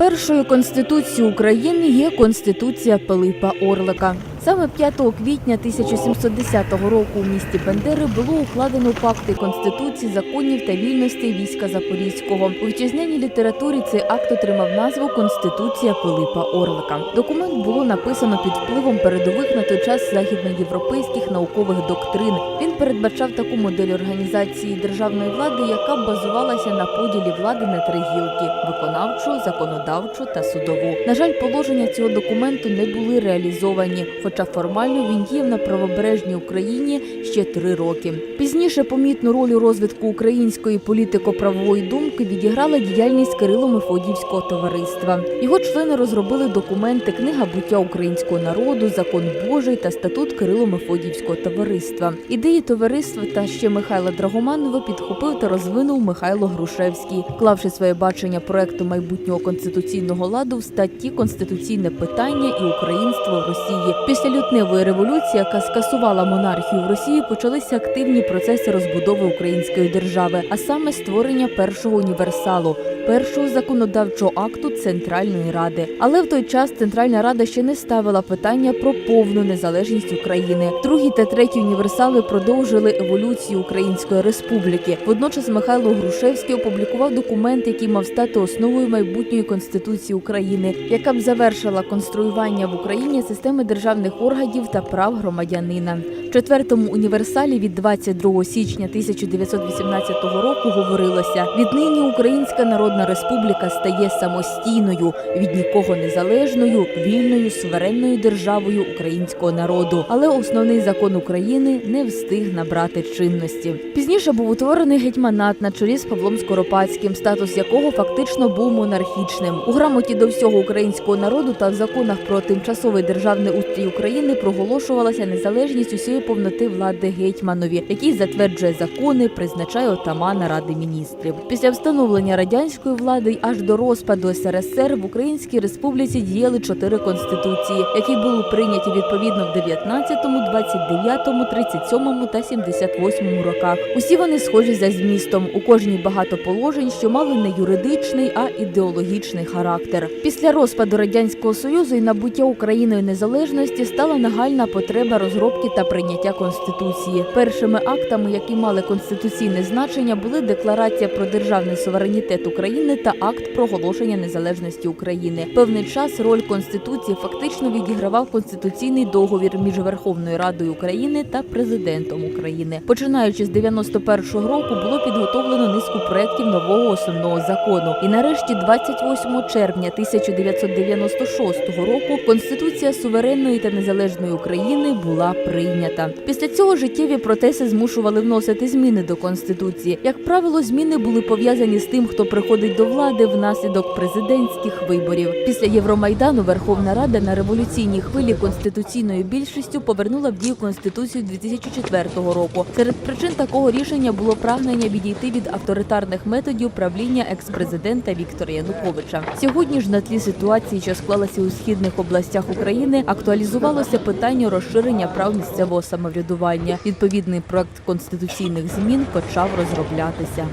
Першою конституцією України є конституція Пилипа Орлика. Саме 5 квітня 1710 року у місті Бендери було укладено пакти конституції, законів та вільностей війська Запорізького. У вітчизняній літературі цей акт отримав назву Конституція Пилипа Орлика. Документ було написано під впливом передових на той час західноєвропейських наукових доктрин. Він передбачав таку модель організації державної влади, яка базувалася на поділі влади на три гілки: виконавчу, законодавчу та судову. На жаль, положення цього документу не були реалізовані, хоча формально він діяв на правобережній Україні ще три роки. Пізніше помітну роль у розвитку української політико-правової думки відіграла діяльність Кирило-Мефодіївського товариства. Його члени розробили документи Книга буття українського народу, Закон Божий та статут Кирило-Мефодіївського товариства. Ідеї товариства та ще Михайла Драгоманова підхопив та розвинув Михайло Грушевський, клавши своє бачення проекту майбутнього конституційного ладу в статті Конституційне питання і українство в Росії. Після лютневої революції, яка скасувала монархію в Росії, почалися активні процеси розбудови української держави, а саме створення першого універсалу, першого законодавчого акту Центральної Ради. Але в той час Центральна Рада ще не ставила питання про повну незалежність України. Другі та треті універсали продовжили еволюцію Української республіки. Водночас Михайло Грушевський опублікував документ, який мав стати основою майбутньої конституції України, яка б завершила конструювання в Україні системи державних органів та прав громадянина. В четвертому універсалі від 22 січня 1918 року говорилося: віднині Українська Народна Республіка стає самостійною, від нікого незалежною, вільною, суверенною державою українського народу. Але основний закон України не встиг набрати чинності. Пізніше був утворений гетьманат на чолі з Павлом Скоропадським, статус якого фактично був монархічним. У грамоті до всього українського народу та в законах про тимчасовий державний устрій України проголошувалася незалежність усієї повноти влади гетьманові, який затверджує закони, призначає отамана ради міністрів. Після встановлення радянської влади аж до розпаду СРСР в Українській Республіці діяли чотири конституції, які були прийняті відповідно в 19, 29, 37 та 78 роках. Усі вони схожі за змістом. У кожній багато положень, що мали не юридичний, а ідеологічний характер. Після розпаду радянського союзу і набуття Україною незалежності стала нагальна потреба розробки та прийняття конституції. Першими актами, які мали конституційне значення, були декларація про державний суверенітет України та акт проголошення незалежності України. Певний час роль конституції фактично відігравав конституційний договір між Верховною Радою України та президентом України. Починаючи з 91-го року було підготовлено низку проєктів нового основного закону. І нарешті, 28 червня 1996 року, Конституція суверенної та незалежної України була прийнята. Після цього життєві процеси змушували вносити зміни до конституції. Як правило, зміни були пов'язані з тим, хто приходить до влади внаслідок президентських виборів. Після Євромайдану Верховна Рада на революційній хвилі конституційною більшістю повернула в дію конституцію 2004 року. Серед причин такого рішення було прагнення відійти від авторитарних методів правління екс-президента Віктора Януковича. Сьогодні ж на тлі ситуації, що склалася у східних областях України, актуалізувалося питання розширення прав місцевого самоврядування. Відповідний проект конституційних змін почав розроблятися.